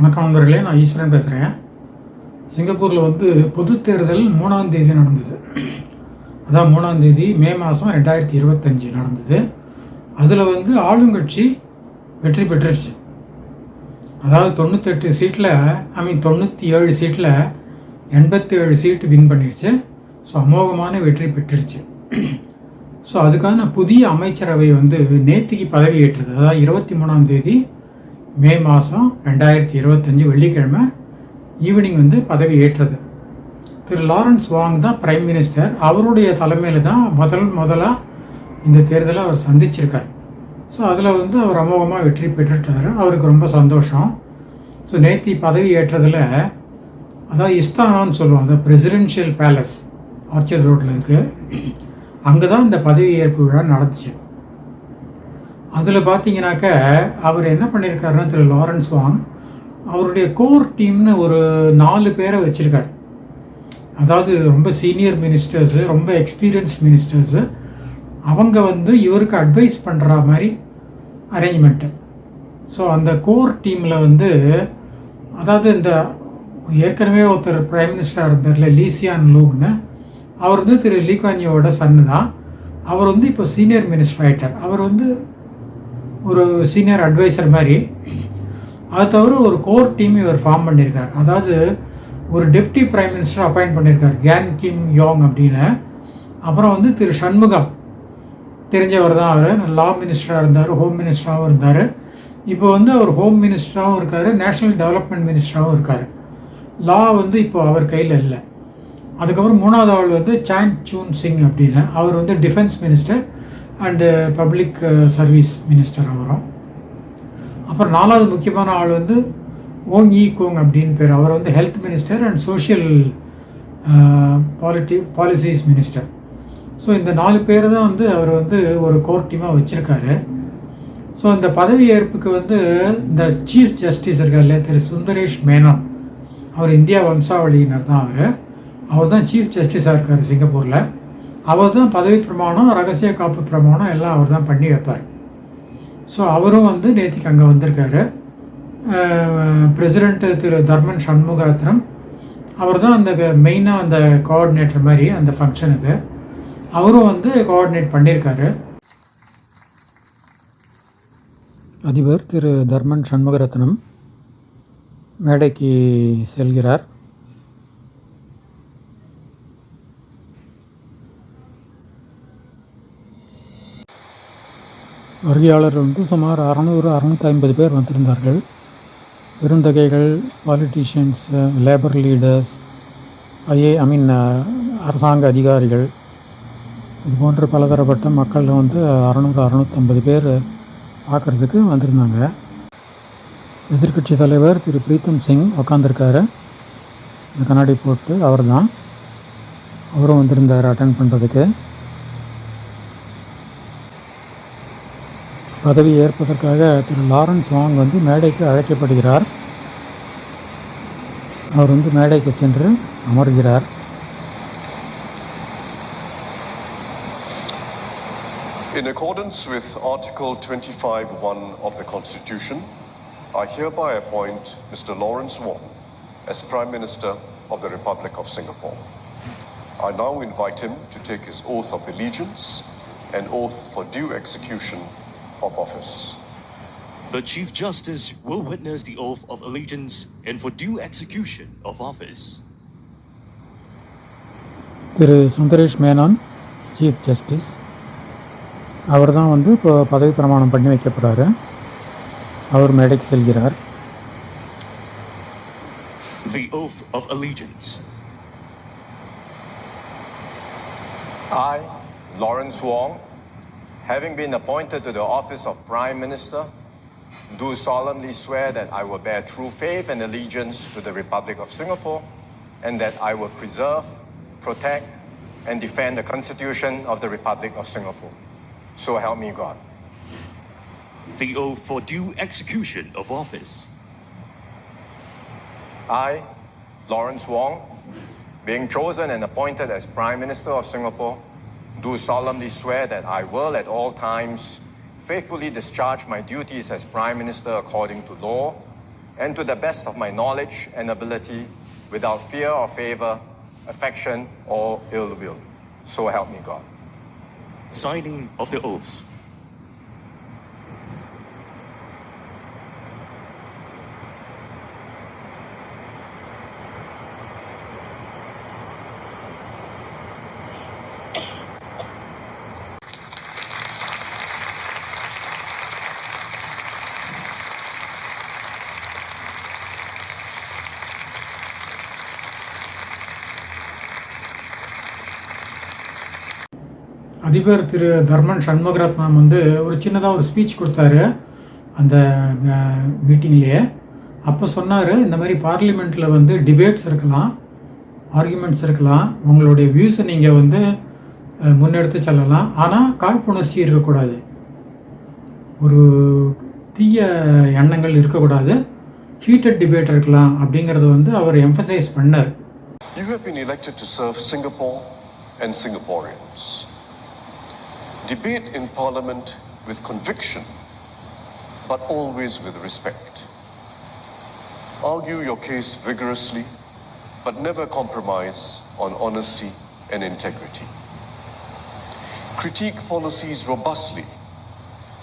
வணக்கம் நண்பர்களே நான் ஈஸ்வரன் பேசுகிறேன் சிங்கப்பூரில் வந்து பொது தேர்தல் மூணாம் தேதி நடந்தது. அதான் மூணாம் தேதி மே மாதம் ரெண்டாயிரத்தி இருபத்தஞ்சி நடந்தது. அதில் வந்து ஆளுங்கட்சி வெற்றி பெற்றுடுச்சு அதாவது தொண்ணூத்தெட்டு சீட்டில் ஐ மீன் தொண்ணூற்றி ஏழு சீட்டில் எண்பத்தி ஏழு சீட்டு வின் பண்ணிடுச்சு ஸோ அமோகமான வெற்றி பெற்றுடுச்சு ஸோ அதுக்கான புதிய அமைச்சரவை வந்து நேத்திக்கு பதவியேற்றது. அதாவது இருபத்தி மூணாம் தேதி மே மாதம் ரெண்டாயிரத்தி இருபத்தஞ்சி வெள்ளிக்கிழமை ஈவினிங் வந்து பதவி ஏற்றது. திரு லாரன்ஸ் வாங் தான் பிரைம் மினிஸ்டர். அவருடைய தலைமையில் தான் முதல் முதலாக இந்த தேர்தலை அவர் சந்திச்சிருக்கார். ஸோ அதில் வந்து அவர் அமோகமாக வெற்றி பெற்றுட்டார். அவருக்கு ரொம்ப சந்தோஷம். ஸோ நேத்தி பதவி ஏற்றதில் அதாவது இஸ்தானான்னு சொல்லுவோம் அந்த பிரசிடென்ஷியல் பேலஸ் ஆர்ச்சர்ட் ரோட்டில் இருக்குது அங்கே தான் இந்த பதவி ஏற்பு விழா நடந்துச்சு. அதில் பார்த்தீங்கன்னாக்க அவர் என்ன பண்ணியிருக்காருன்னா திரு லாரன்ஸ் வாங் அவருடைய கோர் டீம்னு ஒரு நாலு பேரை வச்சுருக்கார். அதாவது ரொம்ப சீனியர் மினிஸ்டர்ஸு ரொம்ப எக்ஸ்பீரியன்ஸ் மினிஸ்டர்ஸு அவங்க வந்து இவருக்கு அட்வைஸ் பண்ணுற மாதிரி அரேஞ்ச்மெண்ட்டு ஸோ அந்த கோர் டீமில் வந்து அதாவது இந்த ஏற்கனவே ஒருத்தர் ப்ரைம் மினிஸ்டராக இருந்தார்ல லீசியான் லூக்னு அவர் வந்து திரு லீக்வானியோட சன்னு தான். அவர் வந்து இப்போ சீனியர் மினிஸ்டர் ஆகிட்டார் அவர் வந்து ஒரு சீனியர் அட்வைசர் மாதிரி. அது தவிர ஒரு கோர் டீம் இவர் ஃபார்ம் பண்ணியிருக்கார். அதாவது ஒரு டெப்டி பிரைம் மினிஸ்டர் அப்பாயிண்ட் பண்ணியிருக்கார். கேன் கிம் யோங் அப்படின்னு. அப்புறம் வந்து திரு சண்முகம். தெரிஞ்சவர் தான் அவர். லா மினிஸ்டராக இருந்தார் ஹோம் மினிஸ்டராகவும் இருந்தார். இப்போ வந்து அவர் ஹோம் மினிஸ்டராகவும் இருக்கார் நேஷ்னல் டெவலப்மெண்ட் மினிஸ்டராகவும் இருக்கார். லா வந்து இப்போ அவர் கையில் இல்லை. அதுக்கப்புறம் மூணாவது ஆள் வந்து சான் சூன் சிங் அப்படின்னு. அவர் வந்து defence minister and public service minister அவரும். அப்புறம் நாலாவது முக்கியமான ஆள் வந்து ஓங் ஈ கோங் அப்படின்னு பேர். அவர் வந்து health minister and social polity policies minister so இந்த நாலு பேர் தான் வந்து அவர் வந்து ஒரு கோர் டீமாக வச்சுருக்காரு. ஸோ இந்த பதவி ஏற்புக்கு வந்து இந்த சீஃப் ஜஸ்டிஸ் இருக்கார் இல்லையா திரு சுந்தரேஷ் மேனன். அவர் இந்தியா வம்சாவளியினர் தான் அவர். அவர் தான் சீஃப் ஜஸ்டிஸாக இருக்கார் சிங்கப்பூரில். அவர் தான் பதவி பிரமாணம் ரகசிய காப்பு பிரமாணம் எல்லாம் அவர் தான் பண்ணி வைப்பார். ஸோ அவரும் வந்து நேற்றுக்கு அங்கே வந்திருக்காரு. பிரசிடெண்ட்டு திரு தர்மன் சண்முகரத்னம் அவர் தான் அந்த மெயினாக அந்த கோஆர்டினேட்டர் மாதிரி அந்த ஃபங்க்ஷனுக்கு அவரும் வந்து கோஆர்டினேட் பண்ணியிருக்காரு அதிபர் திரு தர்மன் சண்முகரத்னம் மேடைக்கு செல்கிறார். வருகையாளர்கள் வந்து சுமார் அறநூறு அறநூற்றி ஐம்பது பேர் வந்திருந்தார்கள். பெருந்தகைகள் politicians labour leaders I A I அரசாங்க அதிகாரிகள் இது போன்ற பலதரப்பட்ட மக்கள் வந்து அறநூறு அறநூற்றம்பது பேர் பார்க்குறதுக்கு வந்திருந்தாங்க. எதிர்கட்சி தலைவர் திரு பிரீத்தம் சிங் உக்காந்துருக்காரு. இந்த கண்ணாடி போட்டு அவர் தான் அவரும் வந்திருந்தார் அட்டன் பண்ணுறதுக்கு பதவி ஏற்பதற்காக திரு லாரன்ஸ் வாங் வந்து மேடைக்கு அழைக்கப்படுகிறார் அவர் வந்து மேடைக்கு சென்று அமர்கிறார் In accordance with Article 25.1 of the Constitution, I hereby appoint Mr. Lawrence Wong as Prime Minister of the Republic of Singapore. I now invite him to take his oath of allegiance and oath for due execution of office. The Chief Justice will witness the oath of allegiance and for due execution of office. Thiru Sundaresh Menon chief justice அவர் தான் வந்து இப்போ பதவி பிரமாணம் பண்ணி வைக்கப்படுறாரு அவர் மேடைக்கு செல்கிறார் The oath of allegiance. I, Lawrence Wong, having been appointed to the office of Prime Minister, do solemnly swear that I will bear true faith and allegiance to the Republic of Singapore and that I will preserve, protect, and defend the Constitution of the Republic of Singapore. So help me God. The oath for due execution of office. I, Lawrence Wong, being chosen and appointed as Prime Minister of Singapore, do solemnly swear that I will at all times faithfully discharge my duties as Prime Minister according to law and to the best of my knowledge and ability without fear or favor, affection, or ill will. So help me God. Signing of the oaths. அதிபர் திரு தர்மன் சண்முகரத்னம் வந்து ஒரு சின்னதாக ஒரு speech கொடுத்தாரு அந்த மீட்டிங்லேயே அப்போ சொன்னார் இந்த மாதிரி பார்லிமெண்ட்டில் வந்து டிபேட்ஸ் இருக்கலாம் ஆர்குமெண்ட்ஸ் இருக்கலாம் உங்களுடைய வியூஸை நீங்கள் வந்து முன்னெடுத்து செல்லலாம். ஆனால் காழ்ப்புணர்ச்சி இருக்கக்கூடாது. ஒரு தீய எண்ணங்கள் இருக்கக்கூடாது. ஹீட்டட் டிபேட் இருக்கலாம் அப்படிங்கிறத வந்து அவர் எம்ஃபசைஸ் பண்ணார். You have been elected to serve Singapore and Singaporeans. Debate in Parliament with conviction, but always with respect. Argue your case vigorously, but never compromise on honesty and integrity. Critique policies robustly,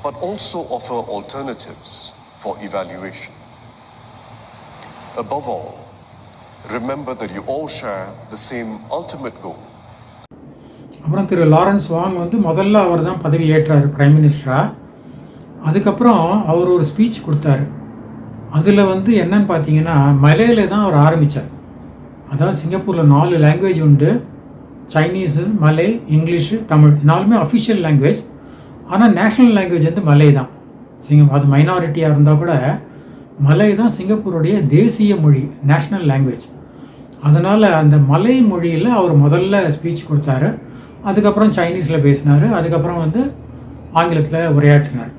but also offer alternatives for evaluation. Above all, remember that you all share the same ultimate goal அப்புறம் திரு Lawrence Wong வந்து முதல்ல அவர் தான் பதவி ஏற்றார் prime மினிஸ்டராக அதுக்கப்புறம் அவர் ஒரு speech கொடுத்தாரு. அதில் வந்து என்னன்னு பார்த்தீங்கன்னா மலையில தான் அவர் ஆரம்பித்தார் அதாவது சிங்கப்பூரில் நாலு லாங்குவேஜ் உண்டு. சைனீஸு மலை இங்கிலீஷு தமிழ் நாலுமே அஃபிஷியல் லாங்குவேஜ் ஆனால் நேஷ்னல் லாங்குவேஜ் வந்து மலை தான். சிங்கம் அது மைனாரிட்டியாக இருந்தால் கூட மலை தான் சிங்கப்பூருடைய தேசிய மொழி நேஷ்னல் லாங்குவேஜ் அதனால் அந்த மலை மொழியில் அவர் முதல்ல ஸ்பீச் கொடுத்தாரு. அதுக்கப்புறம் சைனீஸில் பேசினார் அதுக்கப்புறம் வந்து ஆங்கிலத்தில் உரையாற்றினார்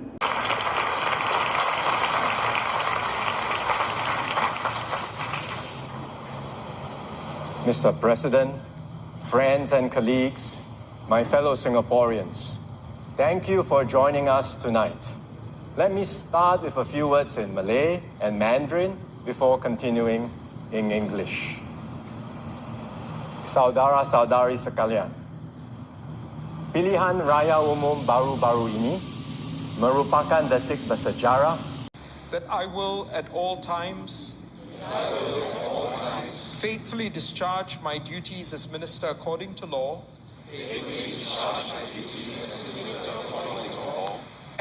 Mr. President, friends and colleagues, my fellow Singaporeans, thank you for joining us tonight. Let me start with a few words in Malay and Mandarin before continuing in English. Saudara-saudari sekalian, pilihan raya umum baru-baru ini merupakan detik bersejarah that I will at all times faithfully discharge my duties as minister according to law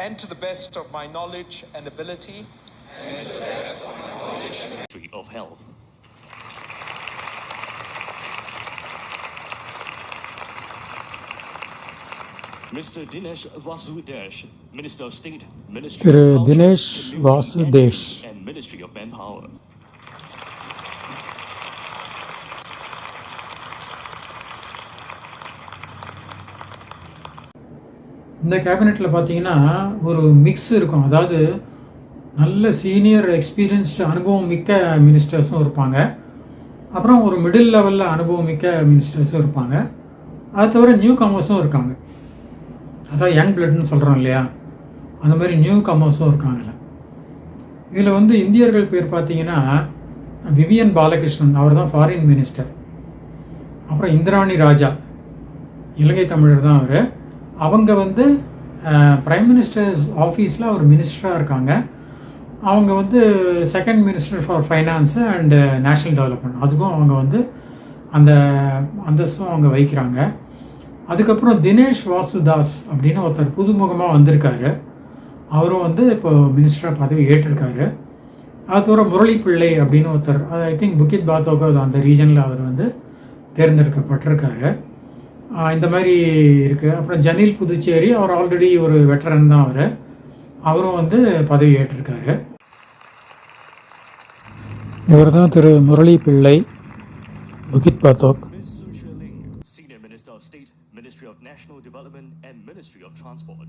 and to the best of my knowledge and ability Ministry of Health. திரு தினேஷ் வாசுதேஷ். இந்த கேபினெட்டில் பார்த்தீங்கன்னா ஒரு mix இருக்கும். அதாவது நல்ல senior experienced அனுபவம் மிக்க மினிஸ்டர்ஸும் இருப்பாங்க. அப்புறம் ஒரு மிடில் லெவலில் அனுபவம் மிக்க மினிஸ்டர்ஸும் இருப்பாங்க. அது தவிர நியூ கமர்ஸும் இருக்காங்க. அதான் யங் பிளட்னு சொல்கிறோம் இல்லையா? அந்த மாதிரி நியூ கமர்ஸும் இருக்காங்கல்ல இதில் வந்து இந்தியர்கள் பேர் பார்த்தீங்கன்னா விவியன் பாலகிருஷ்ணன் அவர் தான் ஃபாரின் மினிஸ்டர் அப்புறம் இந்திராணி ராஜா இலங்கை தமிழர் தான் அவர். அவங்க வந்து ப்ரைம் மினிஸ்டர்ஸ் ஆஃபீஸில் அவர் மினிஸ்டராக இருக்காங்க. அவங்க வந்து second minister for finance and national development அதுக்கும் அவங்க வந்து அந்த அந்தஸ்தும் அவங்க வைக்கிறாங்க. அதுக்கப்புறம் தினேஷ் வாசுதாஸ் அப்படின்னு ஒருத்தர் புதுமுகமாக வந்திருக்காரு. அவரும் வந்து இப்போ மினிஸ்டராக பதவி ஏற்றிருக்காரு. அது தவிர முரளி பிள்ளை அப்படின்னு ஒருத்தர் அது ஐ திங்க் புக்கித் பாத்தோக அந்த ரீஜனில் அவர் வந்து தேர்ந்தெடுக்கப்பட்டிருக்காரு. இந்த மாதிரி இருக்குது அப்புறம் ஜனீல் புதுச்சேரி அவர் ஆல்ரெடி ஒரு வெட்டரன் தான் அவர். அவரும் வந்து பதவி ஏற்றிருக்காரு. இவர் தான் திரு Murali Pillai Bukit Batok. Ministry of Transport.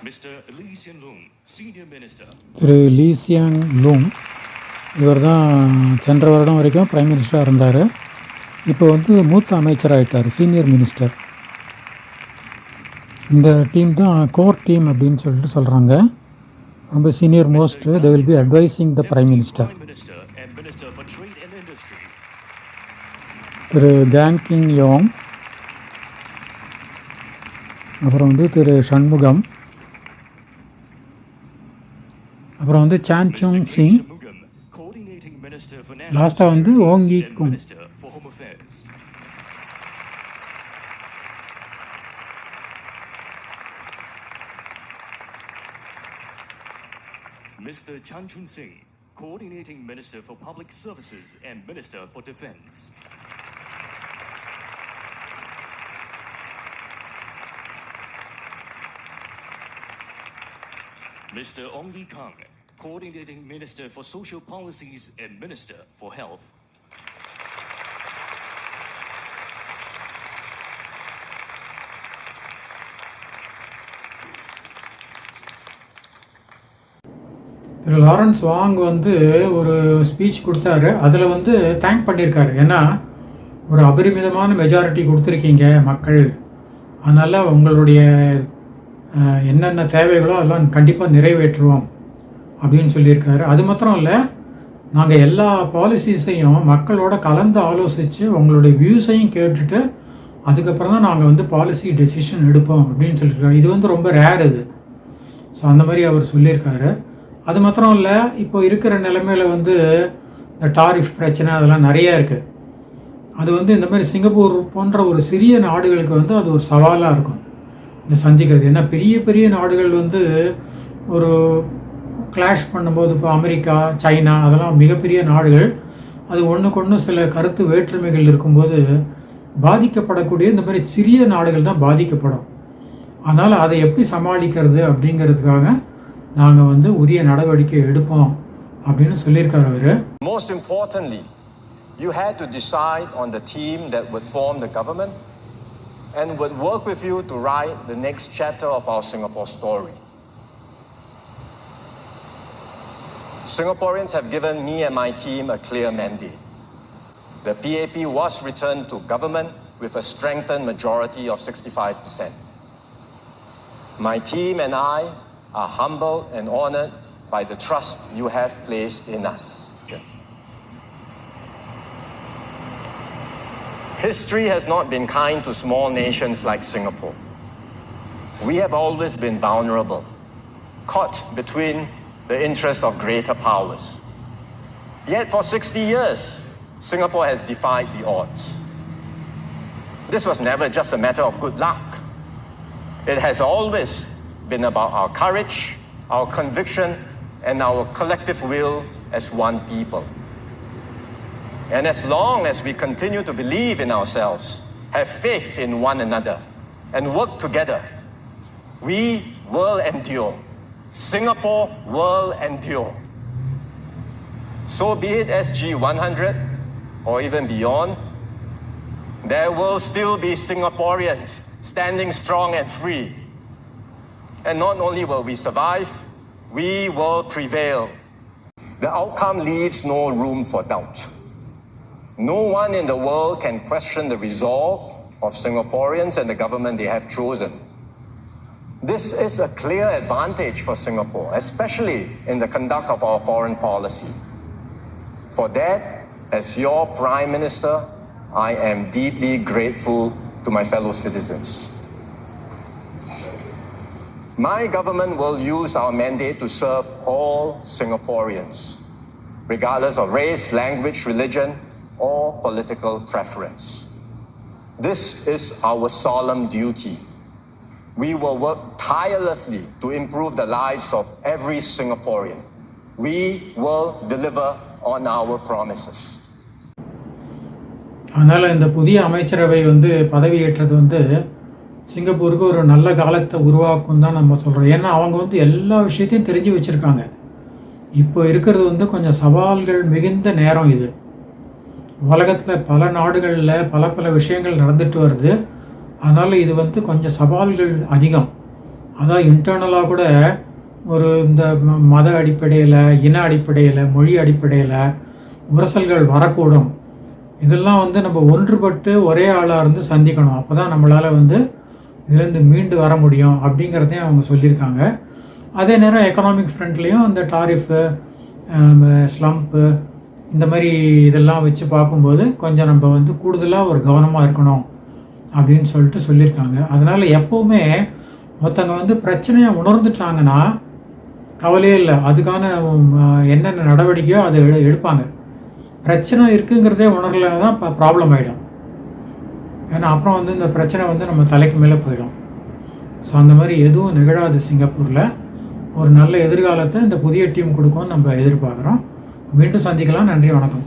Mr. Lee Hsien Loong, Senior Minister, திரு லீ சியாங் லூங் இவர் தான் சென்ற வருடம் வரைக்கும் பிரைம் மினிஸ்டராக இருந்தார் இப்போ வந்து மூத்த அமைச்சராகிட்டார் சீனியர் மினிஸ்டர் இந்த டீம் தான் கோர் டீம் அப்படின்னு சொல்லிட்டு சொல்கிறாங்க ரொம்ப senior most they will be advising the prime minister Thiru Gan Yong அப்புறம் வந்து திரு ஷண்முகம் அப்புறம் வந்து சான்சுங் சிங் லாஸ்ட்டாக வந்து Ong Ye Kung Mr. Chan Chun Sing, Coordinating Minister for Public Services and Minister for Defense. Mr. Ong Yi Kang, Coordinating Minister for Social Policies and Minister for Health. Lawrence Wong வந்து ஒரு speech கொடுத்தாரு. அதில் வந்து thank பண்ணியிருக்காரு ஏன்னா ஒரு அபரிமிதமான majority கொடுத்துருக்கீங்க மக்கள். அதனால் உங்களுடைய என்னென்ன தேவைகளோ அதெல்லாம் கண்டிப்பாக நிறைவேற்றுவோம் அப்படின்னு சொல்லியிருக்காரு. அது மாத்திரம் இல்லை நாங்கள் எல்லா பாலிசிஸையும் மக்களோட கலந்து ஆலோசித்து உங்களுடைய வியூஸையும் கேட்டுட்டு அதுக்கப்புறம் தான் நாங்கள் வந்து பாலிசி டெசிஷன் எடுப்போம் அப்படின்னு சொல்லியிருக்காரு. இது வந்து ரொம்ப ரேர் இது. ஸோ அந்த மாதிரி அவர் சொல்லியிருக்காரு. அது மாத்திரம் இல்லை இப்போ இருக்கிற நிலைமையில வந்து இந்த டாரிஃப் பிரச்சனை அதெல்லாம் நிறைய இருக்குது அது வந்து இந்த மாதிரி சிங்கப்பூர் போன்ற ஒரு சிறிய நாடுகளுக்கு வந்து அது ஒரு சவாலாக இருக்கும். இந்த சந்திக்கிறது. ஏன்னா பெரிய பெரிய நாடுகள் வந்து ஒரு கிளாஷ் பண்ணும்போது இப்போ அமெரிக்கா சைனா அதெல்லாம் மிகப்பெரிய நாடுகள் அது ஒன்றுக்கு ஒன்று சில கருத்து வேற்றுமைகள் இருக்கும்போது பாதிக்கப்படக்கூடிய இந்த மாதிரி சிறிய நாடுகள் தான் பாதிக்கப்படும். அதனால் அதை எப்படி சமாளிக்கிறது அப்படிங்கிறதுக்காக நாங்கள் வந்து உரிய நடவடிக்கை எடுப்போம் அப்படின்னு சொல்லியிருக்காரு அவர் Most importantly, you had to decide on the team that would form the government and would work with you to write the next chapter of our Singapore story. Singaporeans have given me and my team a clear mandate. The PAP was returned to government with a strengthened majority of 65%. My team and I are humbled and honored by the trust you have placed in us. History has not been kind to small nations like Singapore. We have always been vulnerable, caught between the interests of greater powers. Yet for 60 years, Singapore has defied the odds. This was never just a matter of good luck. It has always been about our courage, our conviction, and our collective will as one people. And as long as we continue to believe in ourselves, have faith in one another, and work together, we will endure. Singapore will endure. So be it SG 100 or even beyond, there will still be Singaporeans standing strong and free. And not only will we survive, we will prevail. The outcome leaves no room for doubt. No one in the world can question the resolve of Singaporeans and the government they have chosen. This is a clear advantage for Singapore, especially in the conduct of our foreign policy. For that, as your Prime Minister, I am deeply grateful to my fellow citizens. My government will use our mandate to serve all Singaporeans, regardless of race, language, religion, or political preference. This is our solemn duty. We will work tirelessly to improve the lives of every Singaporean. We will deliver on our promises. அதனால் இந்த புதிய அமைச்சரவை வந்து பதவியேற்றது வந்து சிங்கப்பூருக்கு ஒரு நல்ல காலத்தை உருவாக்கும் தான் நம்ம சொல்கிறோம் ஏன்னா அவங்க வந்து எல்லா விஷயத்தையும் தெரிஞ்சு வச்சுருக்காங்க. இப்போ இருக்கிறது வந்து கொஞ்சம் சவால்கள் மிகுந்த நேரம் இது. உலகத்தில் பல நாடுகளில் பல பல விஷயங்கள் நடந்துட்டு வருது. அதனால் இது வந்து கொஞ்சம் சவால்கள் அதிகம். அதான் இன்டர்னலாக கூட ஒரு இந்த ம- மத அடிப்படையில் இன அடிப்படையில் மொழி அடிப்படையில் உரசல்கள் வரக்கூடும். இதெல்லாம் வந்து நம்ம ஒன்றுபட்டு ஒரே ஆளாக இருந்து சந்திக்கணும். அப்போ தான் நம்மளால் வந்து இதுலேருந்து மீண்டு வர முடியும் அப்படிங்கிறதையும் அவங்க சொல்லியிருக்காங்க. அதே நேரம் எக்கனாமிக் ஃப்ரண்ட்லேயும் இந்த டாரிஃபு ஸ்லம்ப்பு இந்த மாதிரி இதெல்லாம் வச்சு பார்க்கும்போது கொஞ்சம் நம்ம வந்து கூடுதலாக ஒரு கவனமாக இருக்கணும் அப்படின்னு சொல்லிட்டு சொல்லியிருக்காங்க. அதனால் எப்போவுமே ஒருத்தங்க வந்து பிரச்சனையை உணர்ந்துட்டாங்கன்னா கவலையே இல்லை. அதுக்கான என்னென்ன நடவடிக்கையோ அதை எடு எடுப்பாங்க. பிரச்சனை இருக்குங்கிறதே உணரல தான் ப்ராப்ளம் ஆகிடும் ஏன்னா அப்புறம் வந்து இந்த பிரச்சனை வந்து நம்ம தலைக்கு மேலே போயிடும். ஸோ அந்த மாதிரி எதுவும் நிகழாது சிங்கப்பூரில். ஒரு நல்ல எதிர்காலத்தை இந்த புதிய டீம் கொடுக்கும்னு நம்ம எதிர்பார்க்குறோம். மீண்டும் சந்திக்கலாம். நன்றி வணக்கம்.